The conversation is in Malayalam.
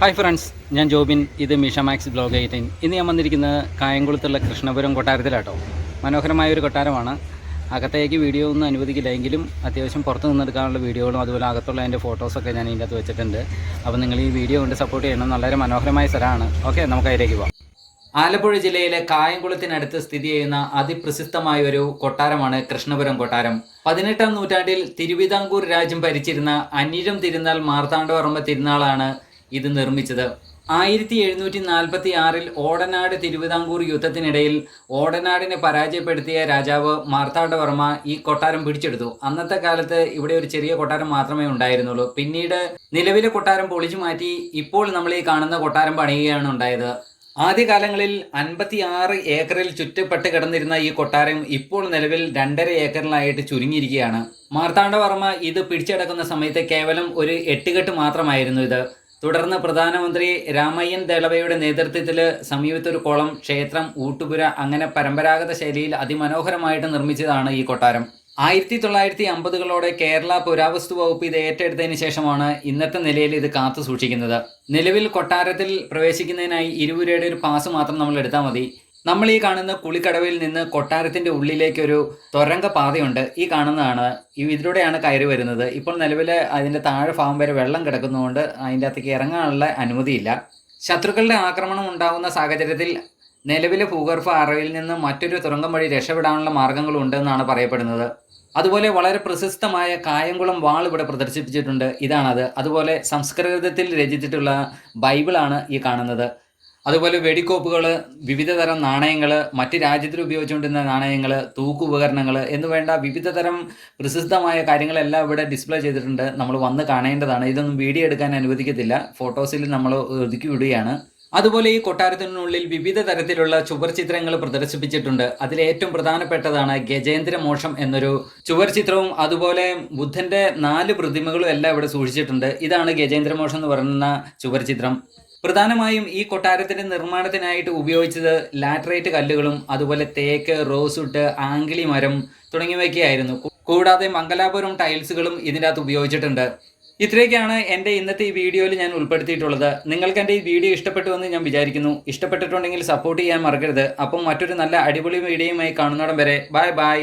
ഹായ് ഫ്രണ്ട്സ് ഞാൻ ജോബിൻ. ഇത് മിഷ മാക്സ് ബ്ലോഗ് എയ്റ്റീൻ. ഇന്ന് ഞാൻ വന്നിരിക്കുന്നത് കായംകുളത്തുള്ള കൃഷ്ണപുരം കൊട്ടാരത്തിലാട്ടോ. മനോഹരമായ ഒരു കൊട്ടാരമാണ്. അകത്തേക്ക് വീഡിയോ ഒന്നും അനുവദിക്കില്ല എങ്കിലും അത്യാവശ്യം പുറത്ത് നിന്നെടുക്കാനുള്ള വീഡിയോകളും അതുപോലെ അകത്തുള്ള അതിന്റെ ഫോട്ടോസൊക്കെ ഞാൻ ഇതിന്റെ അകത്ത് വെച്ചിട്ടുണ്ട്. അപ്പോൾ നിങ്ങൾ ഈ വീഡിയോ കൊണ്ട് സപ്പോർട്ട് ചെയ്യണം. നല്ലൊരു മനോഹരമായ സ്ഥലമാണ്. ഓക്കെ നമുക്ക് അതിലേക്ക് പോകാം ആലപ്പുഴ ജില്ലയിലെ കായംകുളത്തിനടുത്ത് സ്ഥിതി ചെയ്യുന്ന അതിപ്രസിദ്ധമായ ഒരു കൊട്ടാരമാണ് കൃഷ്ണപുരം കൊട്ടാരം. പതിനെട്ടാം നൂറ്റാണ്ടിൽ തിരുവിതാംകൂർ രാജ്യം ഭരിച്ചിരുന്ന അനിഴം തിരുനാൾ മാർത്താണ്ഡവർമ്മ തിരുനാളാണ് ഇത് നിർമ്മിച്ചത്. ആയിരത്തി എഴുന്നൂറ്റി നാൽപ്പത്തി ആറിൽ ഓടനാട് തിരുവിതാംകൂർ യുദ്ധത്തിനിടയിൽ ഓടനാടിനെ പരാജയപ്പെടുത്തിയ രാജാവ് മാർത്താണ്ഡവർമ്മ ഈ കൊട്ടാരം പിടിച്ചെടുത്തു. അന്നത്തെ കാലത്ത് ഇവിടെ ഒരു ചെറിയ കൊട്ടാരം മാത്രമേ ഉണ്ടായിരുന്നുള്ളൂ. പിന്നീട് നിലവിലെ കൊട്ടാരം പൊളിച്ചു മാറ്റി ഇപ്പോൾ നമ്മൾ ഈ കാണുന്ന കൊട്ടാരം പണിയുകയാണ് ഉണ്ടായത്. ആദ്യകാലങ്ങളിൽ അൻപത്തി ആറ് ഏക്കറിൽ ചുറ്റപ്പെട്ട് കിടന്നിരുന്ന ഈ കൊട്ടാരം ഇപ്പോൾ നിലവിൽ രണ്ടര ഏക്കറിലായിട്ട് ചുരുങ്ങിയിരിക്കുകയാണ്. മാർത്താണ്ഡവർമ്മ ഇത് പിടിച്ചടക്കുന്ന സമയത്ത് കേവലം ഒരു എട്ടുകെട്ട് മാത്രമായിരുന്നു ഇത്. തുടർന്ന് പ്രധാനമന്ത്രി രാമയ്യൻ ദളവയുടെ നേതൃത്വത്തിൽ സമീപത്തൊരു കുളം ക്ഷേത്രം ഊട്ടുപുര അങ്ങനെ പരമ്പരാഗത ശൈലിയിൽ അതിമനോഹരമായിട്ട് നിർമ്മിച്ചതാണ് ഈ കൊട്ടാരം. ആയിരത്തി തൊള്ളായിരത്തി അമ്പതുകളോടെ കേരള പുരാവസ്തു വകുപ്പ് ഇത് ഏറ്റെടുത്തതിന് ശേഷമാണ് ഇന്നത്തെ നിലയിൽ ഇത് കാത്തു സൂക്ഷിക്കുന്നത്. നിലവിൽ കൊട്ടാരത്തിൽ പ്രവേശിക്കുന്നതിനായി ഇരുപുരയുടെ ഒരു പാസ് മാത്രം നമ്മൾ എടുത്താൽ മതി. നമ്മൾ ഈ കാണുന്ന കുളിക്കടവിൽ നിന്ന് കൊട്ടാരത്തിന്റെ ഉള്ളിലേക്ക് ഒരു തുരങ്ക പാതയുണ്ട്. ഈ കാണുന്നതാണ്. ഈ ഇതിലൂടെയാണ് കയറി വരുന്നത്. ഇപ്പോൾ നിലവിൽ അതിന്റെ താഴെ ഭാഗം വരെ വെള്ളം കിടക്കുന്നതുകൊണ്ട് അതിന്റെ അകത്തേക്ക് ഇറങ്ങാനുള്ള അനുമതിയില്ല. ശത്രുക്കളുടെ ആക്രമണം ഉണ്ടാകുന്ന സാഹചര്യത്തിൽ നിലവിലെ ഭൂഗർഭ അറവിൽ നിന്ന് മറ്റൊരു തുരങ്കം വഴി രക്ഷപ്പെടാനുള്ള മാർഗങ്ങളും ഉണ്ടെന്നാണ് പറയപ്പെടുന്നത്. അതുപോലെ വളരെ പ്രശസ്തമായ കായംകുളം വാൾ ഇവിടെ പ്രദർശിപ്പിച്ചിട്ടുണ്ട്. ഇതാണത്. അതുപോലെ സംസ്കൃതത്തിൽ രചിച്ചിട്ടുള്ള ബൈബിളാണ് ഈ കാണുന്നത്. അതുപോലെ വെടിക്കോപ്പുകൾ വിവിധ തരം നാണയങ്ങൾ മറ്റ് രാജ്യത്തിൽ ഉപയോഗിച്ചുകൊണ്ടിരുന്ന നാണയങ്ങൾ തൂക്കുപകരണങ്ങൾ എന്ന് വേണ്ട വിവിധ തരം പ്രസിദ്ധമായ കാര്യങ്ങളെല്ലാം ഇവിടെ ഡിസ്പ്ലേ ചെയ്തിട്ടുണ്ട്. നമ്മൾ വന്ന് കാണേണ്ടതാണ്. ഇതൊന്നും വീഡിയോ എടുക്കാൻ അനുവദിക്കത്തില്ല. ഫോട്ടോസിൽ നമ്മൾ ഒതുക്കി വിടുകയാണ് അതുപോലെ ഈ കൊട്ടാരത്തിനുള്ളിൽ വിവിധ തരത്തിലുള്ള ചുവർ ചിത്രങ്ങൾ പ്രദർശിപ്പിച്ചിട്ടുണ്ട്. അതിൽ ഏറ്റവും പ്രധാനപ്പെട്ടതാണ് ഗജേന്ദ്ര മോഷം എന്നൊരു ചുവർ ചിത്രവും അതുപോലെ ബുദ്ധന്റെ നാല് പ്രതിമകളും എല്ലാം ഇവിടെ സൂക്ഷിച്ചിട്ടുണ്ട്. ഇതാണ് ഗജേന്ദ്ര മോഷം എന്ന് പറയുന്ന ചുവർ ചിത്രം. പ്രധാനമായും ഈ കൊട്ടാരത്തിന്റെ നിർമ്മാണത്തിനായിട്ട് ഉപയോഗിച്ചത് ലാറ്ററൈറ്റ് കല്ലുകളും അതുപോലെ തേക്ക് റോസുട്ട് ആംഗിളി മരം തുടങ്ങിയവയൊക്കെയായിരുന്നു. കൂടാതെ മംഗലാപുരം ടൈൽസുകളും ഇതിന്റെ അകത്ത് ഉപയോഗിച്ചിട്ടുണ്ട്. ഇത്രയൊക്കെയാണ് എന്റെ ഇന്നത്തെ ഈ വീഡിയോയിൽ ഞാൻ ഉൾപ്പെടുത്തിയിട്ടുള്ളത്. നിങ്ങൾക്ക് എന്റെ ഈ വീഡിയോ ഇഷ്ടപ്പെട്ടു എന്ന് ഞാൻ വിചാരിക്കുന്നു. ഇഷ്ടപ്പെട്ടിട്ടുണ്ടെങ്കിൽ സപ്പോർട്ട് ചെയ്യാൻ മറക്കരുത്. അപ്പം മറ്റൊരു നല്ല അടിപൊളി വീഡിയോയുമായി കാണുന്നിടം വരെ ബൈ ബൈ